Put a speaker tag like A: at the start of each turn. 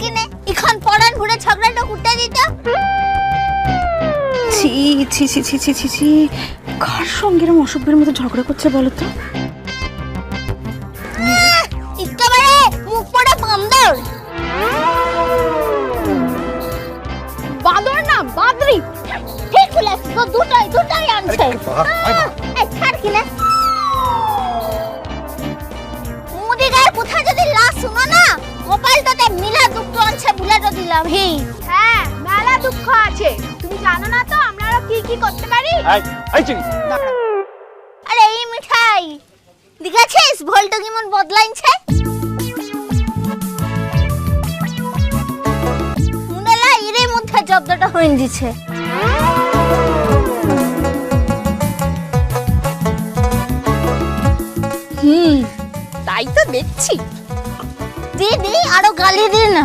A: কিনে। এখন পড়ান ঘুরে ঝগড়াটা কুটে দিত।
B: ছি ছি ছি ছি ছি ছি ছি। কার সঙ্গে অসভ্যের মতো ঝগড়া করছে বলো তো?
A: একেবারে মুখ পড়ে বান্দর। বান্দর না বাদরি। ঠিক তো দুটাই দুটাই আনছে। এই ছাড় কিনে। মুদি গায়ে কোথায় যদি লাশ শুনো না কপালটাতে মিলা দুঃখ আনছে বুলেটো দিলাম হি।
C: হ্যাঁ মেলা দুঃখ আছে। তুমি জানো না তো আমরা আরও কি কি করতে পারি?
A: আরে এই মিঠাই। দেখেছিস? ভোল্ট কেমন বদলাইছে? মনে লা এর মধ্যে জব্দটা হয়ে দিছে হুম
B: তাই তো দেখছি।
A: দি দি আরও গালি দিন না।